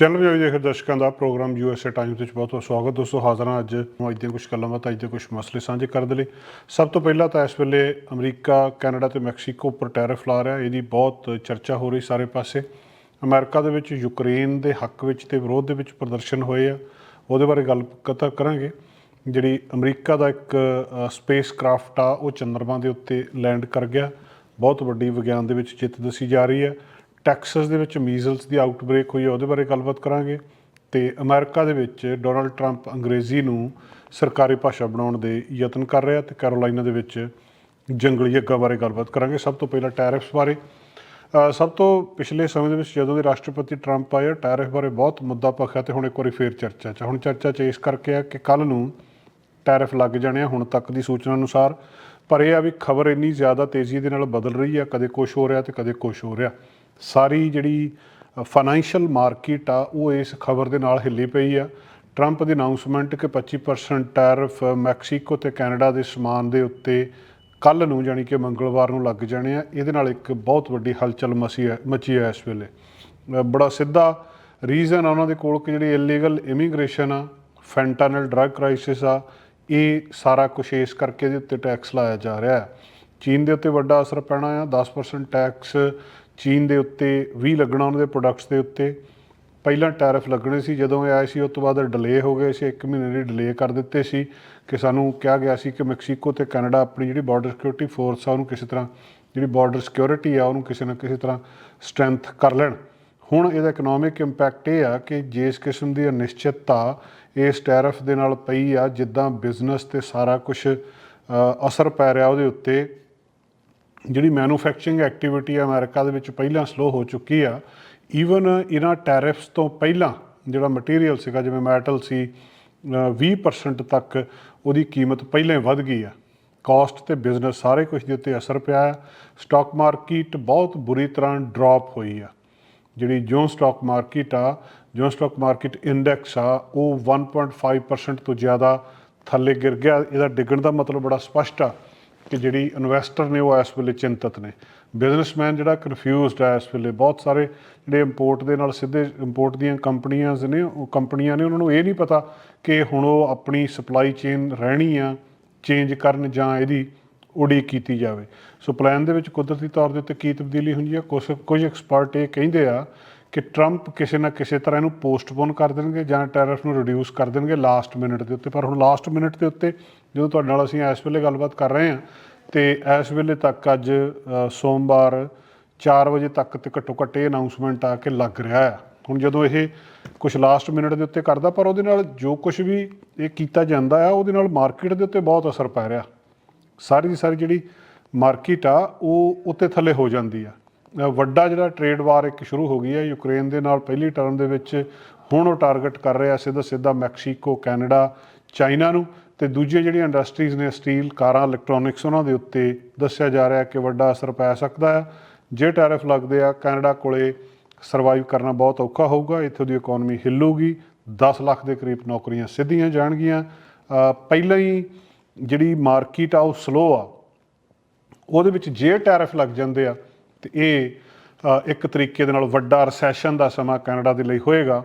Channel ਵੀ ਦੇਖ ਦਰਸ਼ਕਾਂ ਦਾ, programme USA Times ਵਿੱਚ ਬਹੁਤ ਬਹੁਤ ਸਵਾਗਤ। ਦੋਸਤੋ, ਹਾਜ਼ਰ ਹਾਂ ਅੱਜ ਅੱਜ ਦੀਆਂ ਕੁਝ ਗੱਲਾਂ ਬਾਤਾਂ ਅੱਜ ਦੇ ਕੁਝ ਮਸਲੇ ਸਾਂਝੇ ਕਰਨ ਦੇ ਲਈ। ਸਭ ਤੋਂ ਪਹਿਲਾਂ ਤਾਂ ਇਸ ਵੇਲੇ ਅਮਰੀਕਾ, ਕੈਨੇਡਾ ਤੇ ਮੈਕਸੀਕੋ ਉੱਪਰ ਟੈਰਿਫ ਲਾ ਰਿਹਾ। ਇਹਦੀ ਬਹੁਤ ਚਰਚਾ ਹੋ ਰਹੀ ਸਾਰੇ ਪਾਸੇ। ਅਮਰੀਕਾ ਦੇ ਵਿੱਚ ਯੂਕਰੇਨ ਦੇ ਹੱਕ ਵਿੱਚ ਤੇ ਵਿਰੋਧ ਦੇ ਵਿੱਚ ਪ੍ਰਦਰਸ਼ਨ ਹੋਏ ਆ। ਉਹਦੇ ਬਾਰੇ ਗੱਲ ਕਥਾ ਕਰਾਂਗੇ। ਜਿਹੜੀ ਅਮਰੀਕਾ ਦਾ ਇੱਕ ਸਪੇਸ ਕਰਾਫਟ ਆ, ਉਹ ਚੰਦਰਮਾ ਦੇ ਉੱਤੇ ਲੈਂਡ ਕਰ ਗਿਆ। ਬਹੁਤ ਵੱਡੀ ਵਿਗਿਆਨ ਦੇ ਵਿੱਚ ਜਿੱਤ ਦੱਸੀ ਜਾ ਰਹੀ ਹੈ। ਟੈਕਸਸ ਦੇ ਵਿੱਚ ਮੀਜ਼ਲਸ ਦੀ ਆਊਟਬ੍ਰੇਕ ਹੋਈ ਹੈ, ਉਹਦੇ ਬਾਰੇ ਗੱਲਬਾਤ ਕਰਾਂਗੇ। ਤੇ ਅਮਰੀਕਾ ਦੇ ਵਿੱਚ ਡੋਨਲਡ ਟਰੰਪ ਅੰਗਰੇਜ਼ੀ ਨੂੰ ਸਰਕਾਰੀ ਭਾਸ਼ਾ ਬਣਾਉਣ ਦੇ ਯਤਨ ਕਰ ਰਿਹਾ ਤੇ ਕੈਰੋਲਾਈਨਾ ਦੇ ਵਿੱਚ ਜੰਗਲੀ ਅੱਗਾਂ ਬਾਰੇ ਗੱਲਬਾਤ ਕਰਾਂਗੇ। ਸਭ ਤੋਂ ਪਹਿਲਾਂ ਟੈਰਿਫਸ ਬਾਰੇ। ਸਭ ਤੋਂ ਪਿਛਲੇ ਸਮੇਂ ਦੇ ਵਿੱਚ ਜਦੋਂ ਦੇ ਰਾਸ਼ਟਰਪਤੀ ਟਰੰਪ ਆਏ, ਟੈਰਿਫ ਬਾਰੇ ਬਹੁਤ ਮੁੱਦਾ ਭਖਿਆ ਤੇ ਹੁਣ ਇੱਕ ਵਾਰੀ ਫੇਰ ਚਰਚਾ 'ਚ ਹੁਣ ਚਰਚਾ 'ਚ ਇਸ ਕਰਕੇ ਆ ਕਿ ਕੱਲ ਨੂੰ ਟੈਰਿਫ ਲੱਗ ਜਾਣੇ ਆ ਹੁਣ ਤੱਕ ਦੀ ਸੂਚਨਾ ਅਨੁਸਾਰ। ਪਰ ਇਹ ਆ ਵੀ ਖਬਰ ਇੰਨੀ ਜ਼ਿਆਦਾ ਤੇਜ਼ੀ ਦੇ ਨਾਲ ਬਦਲ ਰਹੀ ਆ, ਕਦੇ ਕੁਝ ਹੋ ਰਿਹਾ ਤੇ ਕਦੇ ਕੁਝ ਹੋ ਰਿਹਾ। ਸਾਰੀ ਜਿਹੜੀ ਫਾਈਨੈਂਸ਼ੀਅਲ ਮਾਰਕੀਟ ਆ, ਉਹ ਇਸ ਖਬਰ ਦੇ ਨਾਲ ਹਿੱਲੀ ਪਈ ਆ। ਟਰੰਪ ਦੀ ਅਨਾਉਂਸਮੈਂਟ ਕਿ 25% ਟੈਰਿਫ ਮੈਕਸੀਕੋ ਤੇ ਕੈਨੇਡਾ ਦੇ ਸਮਾਨ ਦੇ ਉੱਤੇ ਕੱਲ ਨੂੰ ਜਾਣੀ ਕਿ ਮੰਗਲਵਾਰ ਨੂੰ ਲੱਗ ਜਾਣੇ ਆ। ਇਹਦੇ ਨਾਲ ਇੱਕ ਬਹੁਤ ਵੱਡੀ ਹਲਚਲ ਮਸੀ ਹੈ, ਮਚੀ ਹੈ ਇਸ ਵੇਲੇ। ਬੜਾ ਸਿੱਧਾ ਰੀਜ਼ਨ ਆ ਉਹਨਾਂ ਦੇ ਕੋਲ ਕਿ ਜਿਹੜੀ ਇਲੀਗਲ ਇਮੀਗ੍ਰੇਸ਼ਨ ਆ ਫੈਂਟਾਨਲ ਡਰੱਗ ਕ੍ਰਾਈਸਿਸ ਆ, ਇਹ ਸਾਰਾ ਕੁਛ ਇਸ ਕਰਕੇ ਇਹਦੇ ਉੱਤੇ ਟੈਕਸ ਲਾਇਆ ਜਾ ਰਿਹਾ ਹੈ। ਚੀਨ ਦੇ ਉੱਤੇ ਵੱਡਾ ਅਸਰ ਪੈਣਾ ਆ 10% ਟੈਕਸ ਚੀਨ ਦੇ ਉੱਤੇ ਵੀ ਲੱਗਣਾ ਉਹਨਾਂ ਦੇ ਪ੍ਰੋਡਕਟਸ ਦੇ ਉੱਤੇ। ਪਹਿਲਾਂ ਟੈਰਿਫ ਲੱਗਣੇ ਸੀ, ਜਦੋਂ ਇਹ ਆਏ ਸੀ, ਉਸ ਤੋਂ ਬਾਅਦ ਡਿਲੇ ਹੋ ਗਏ ਸੀ, ਇੱਕ ਮਹੀਨੇ ਦੀ ਡਿਲੇ ਕਰ ਦਿੱਤੇ ਸੀ ਕਿ ਸਾਨੂੰ ਕਿਹਾ ਗਿਆ ਸੀ ਕਿ ਮੈਕਸੀਕੋ ਤੇ ਕੈਨੇਡਾ ਆਪਣੀ ਜਿਹੜੀ ਬਾਰਡਰ ਸਿਕਿਉਰਿਟੀ ਫੋਰਸ ਆ, ਉਹਨੂੰ ਕਿਸੇ ਤਰ੍ਹਾਂ ਜਿਹੜੀ ਬਾਰਡਰ ਸਿਕਿਉਰਿਟੀ ਆ, ਉਹਨੂੰ ਕਿਸੇ ਨਾ ਕਿਸੇ ਤਰ੍ਹਾਂ ਸਟਰੈਂਥ ਕਰ ਲੈਣ। ਹੁਣ ਇਹਦਾ ਇਕਨੋਮਿਕ ਇੰਪੈਕਟ ਇਹ ਆ ਕਿ ਜਿਸ ਕਿਸਮ ਦੀ ਅਨਿਸ਼ਚਿਤਤਾ ਇਸ ਟੈਰਿਫ ਦੇ ਨਾਲ ਪਈ ਆ, ਜਿੱਦਾਂ ਬਿਜ਼ਨਸ ਤੇ ਸਾਰਾ ਕੁਝ ਅਸਰ ਪੈ ਰਿਹਾ ਉਹਦੇ ਉੱਤੇ ਜਿਹੜੀ ਮੈਨੂਫੈਕਚਰਿੰਗ ਐਕਟੀਵਿਟੀ ਆ ਅਮਰੀਕਾ ਦੇ ਵਿੱਚ ਪਹਿਲਾਂ ਸਲੋ ਹੋ ਚੁੱਕੀ ਆ ਈਵਨ ਇਹਨਾਂ ਟੈਰਿਫਸ ਤੋਂ ਪਹਿਲਾਂ ਜਿਹੜਾ ਮਟੀਰੀਅਲ ਸੀਗਾ ਜਿਵੇਂ ਮੈਟਲ ਸੀ ਅ, 20% ਤੱਕ ਉਹਦੀ ਕੀਮਤ ਪਹਿਲਾਂ ਹੀ ਵੱਧ ਗਈ ਆ। ਕਾਸਟ ਤੇ ਬਿਜ਼ਨਸ ਸਾਰੇ ਕੁਝ ਦੇ ਉੱਤੇ ਅਸਰ ਪਿਆ ਹੈ ਸਟਾਕ ਮਾਰਕੀਟ ਬਹੁਤ ਬੁਰੀ ਤਰ੍ਹਾਂ ਡ੍ਰੌਪ ਹੋਈ ਆ। ਜਿਹੜੀ ਜੋ ਸਟਾਕ ਮਾਰਕੀਟ ਆ ਜੋ ਸਟਾਕ ਮਾਰਕੀਟ ਇੰਡੈਕਸ ਆ ਉਹ 1.5% ਤੋਂ ਜ਼ਿਆਦਾ ਥੱਲੇ ਗਿਰ ਗਿਆ। ਇਹਦਾ ਡਿੱਗਣ ਦਾ ਮਤਲਬ ਬੜਾ ਸਪਸ਼ਟ ਆ ਕਿ ਜਿਹੜੀ ਇਨਵੈਸਟਰ ਨੇ ਉਹ ਇਸ ਵੇਲੇ ਚਿੰਤਤ ਨੇ। ਬਿਜ਼ਨਸਮੈਨ ਜਿਹੜਾ ਕਨਫਿਊਜ਼ਡ ਹੈ ਇਸ ਵੇਲੇ। ਬਹੁਤ ਸਾਰੇ ਜਿਹੜੇ ਇੰਪੋਰਟ ਦੇ ਨਾਲ ਸਿੱਧੇ ਇੰਪੋਰਟ ਦੀਆਂ ਕੰਪਨੀਆਂ ਨੇ, ਉਹ ਕੰਪਨੀਆਂ ਨੇ, ਉਹਨਾਂ ਨੂੰ ਇਹ ਨਹੀਂ ਪਤਾ ਕਿ ਹੁਣ ਉਹ ਆਪਣੀ ਸਪਲਾਈ ਚੇਨ ਰਹਿਣੀ ਆ ਚੇਂਜ ਕਰਨ ਜਾਂ ਇਹਦੀ ਉਡੀਕ ਕੀਤੀ ਜਾਵੇ। ਸੋ ਪਲਾਨ ਦੇ ਵਿੱਚ ਕੁਦਰਤੀ ਤੌਰ ਦੇ ਉੱਤੇ ਕੀ ਤਬਦੀਲੀ ਹੁੰਦੀ ਹੈ ਕੁਝ ਕੁਝ ਐਕਸਪਰਟ ਇਹ ਕਹਿੰਦੇ ਆ ਕਿ ਟਰੰਪ ਕਿਸੇ ਨਾ ਕਿਸੇ ਤਰ੍ਹਾਂ ਇਹਨੂੰ ਪੋਸਟਪੋਨ ਕਰ ਦੇਣਗੇ ਜਾਂ ਟੈਰਿਫ ਨੂੰ ਰਿਡਿਊਸ ਕਰ ਦੇਣਗੇ ਲਾਸਟ ਮਿੰਟ ਦੇ ਉੱਤੇ। ਪਰ ਹੁਣ ਲਾਸਟ ਮਿੰਟ ਦੇ ਉੱਤੇ ਜਦੋਂ ਤੁਹਾਡੇ ਨਾਲ ਅਸੀਂ ਇਸ ਵੇਲੇ ਗੱਲਬਾਤ ਕਰ ਰਹੇ ਹਾਂ, ਤੇ ਇਸ ਵੇਲੇ ਤੱਕ ਅੱਜ ਸੋਮਵਾਰ 4 ਵਜੇ ਤੱਕ ਤੇ ਘੱਟੋ ਘੱਟ ਇਹ ਅਨਾਉਂਸਮੈਂਟ ਆ ਕੇ ਲੱਗ ਰਿਹਾ ਹੈ। ਹੁਣ ਜਦੋਂ ਇਹ ਕੁਝ ਲਾਸਟ ਮਿੰਟ ਦੇ ਉੱਤੇ ਕਰਦਾ, ਪਰ ਉਹਦੇ ਨਾਲ ਜੋ ਕੁਝ ਵੀ ਇਹ ਕੀਤਾ ਜਾਂਦਾ ਆ, ਉਹਦੇ ਨਾਲ ਮਾਰਕੀਟ ਦੇ ਉੱਤੇ ਬਹੁਤ ਅਸਰ ਪੈ ਰਿਹਾ। ਸਾਰੀ ਦੀ ਸਾਰੀ ਜਿਹੜੀ ਮਾਰਕੀਟ ਆ, ਉਹ ਉੱਤੇ ਥੱਲੇ ਹੋ ਜਾਂਦੀ ਆ। ਵੱਡਾ ਜਿਹੜਾ ਟ੍ਰੇਡ ਵਾਰ ਇੱਕ ਸ਼ੁਰੂ ਹੋ ਗਈ ਹੈ ਯੂਕਰੇਨ ਦੇ ਨਾਲ ਪਹਿਲੀ ਟਰਮ ਦੇ ਵਿੱਚ ਹੁਣ ਉਹ ਟਾਰਗੇਟ ਕਰ ਰਿਹਾ ਸਿੱਧਾ ਸਿੱਧਾ ਮੈਕਸੀਕੋ ਕੈਨੇਡਾ ਚਾਈਨਾ ਨੂੰ ਤੇ ਦੂਜੀਆਂ ਜਿਹੜੀਆਂ ਇੰਡਸਟਰੀਜ਼ ਨੇ ਸਟੀਲ ਕਾਰਾਂ ਇਲੈਕਟ੍ਰੋਨਿਕਸ ਉਹਨਾਂ ਦੇ ਉੱਤੇ ਦੱਸਿਆ ਜਾ ਰਿਹਾ ਕਿ ਵੱਡਾ ਅਸਰ ਪੈ ਸਕਦਾ ਹੈ। ਜੇ ਟੈਰਿਫ ਲੱਗਦੇ ਆ ਕੈਨੇਡਾ ਕੋਲੇ ਸਰਵਾਈਵ ਕਰਨਾ ਬਹੁਤ ਔਖਾ ਹੋਊਗਾ, ਇੱਥੋਂ ਦੀ ਇਕਨੋਮੀ ਹਿੱਲੂਗੀ 10 ਲੱਖ ਦੇ ਕਰੀਬ ਨੌਕਰੀਆਂ ਸਿੱਧੀਆਂ ਜਾਣਗੀਆਂ। ਪਹਿਲਾਂ ਹੀ ਜਿਹੜੀ ਮਾਰਕੀਟ ਆ, ਉਹ ਸਲੋ ਆ। ਉਹਦੇ ਵਿੱਚ ਜੇ ਟੈਰਿਫ ਲੱਗ ਜਾਂਦੇ ਆ ਤੇ ਇਹ ਇੱਕ ਤਰੀਕੇ ਦੇ ਨਾਲ ਵੱਡਾ ਰੈਸੈਸ਼ਨ ਦਾ ਸਮਾਂ ਕੈਨੇਡਾ ਦੇ ਲਈ ਹੋਏਗਾ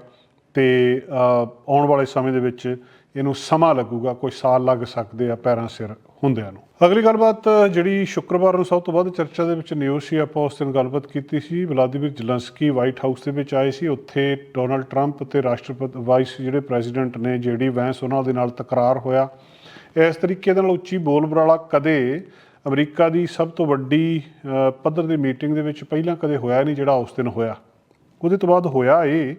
ਤੇ ਆਉਣ ਵਾਲੇ ਸਮੇਂ ਦੇ ਵਿੱਚ ਇਹਨੂੰ ਸਮਾਂ ਲੱਗੂਗਾ, ਕੋਈ ਸਾਲ ਲੱਗ ਸਕਦੇ ਆ ਪੈਰਾਂ ਸਿਰ ਹੁੰਦਿਆਂ ਨੂੰ। ਅਗਲੀ ਗੱਲਬਾਤ, ਜਿਹੜੀ ਸ਼ੁੱਕਰਵਾਰ ਨੂੰ ਸਭ ਤੋਂ ਵੱਧ ਚਰਚਾ ਦੇ ਵਿੱਚ ਨਿਊਜ਼ ਸੀ, ਆਪਾਂ ਉਸ ਦਿਨ ਗੱਲਬਾਤ ਕੀਤੀ ਸੀ, ਵਲਾਦੀਮੀਰ ਜ਼ਲੰਸਕੀ ਵਾਈਟ ਹਾਊਸ ਦੇ ਵਿੱਚ ਆਏ ਸੀ, ਉੱਥੇ ਡੋਨਲਡ ਟਰੰਪ ਤੇ ਰਾਸ਼ਟਰਪਤੀ ਵਾਈਸ ਜਿਹੜੇ ਪ੍ਰੈਜ਼ੀਡੈਂਟ ਨੇ ਜੇਡੀ ਵੈਂਸ ਉਹਨਾਂ ਦੇ ਨਾਲ ਤਕਰਾਰ ਹੋਇਆ। ਇਸ ਤਰੀਕੇ ਦੇ ਨਾਲ ਉੱਚੀ ਬੋਲ ਬਰਾਲਾ ਕਦੇ ਅਮਰੀਕਾ ਦੀ ਸਭ ਤੋਂ ਵੱਡੀ ਪੱਧਰ ਦੀ ਮੀਟਿੰਗ ਦੇ ਵਿੱਚ ਪਹਿਲਾਂ ਕਦੇ ਹੋਇਆ ਨਹੀਂ ਜਿਹੜਾ ਉਸ ਦਿਨ ਹੋਇਆ। ਉਹਦੇ ਤੋਂ ਬਾਅਦ ਹੋਇਆ ਇਹ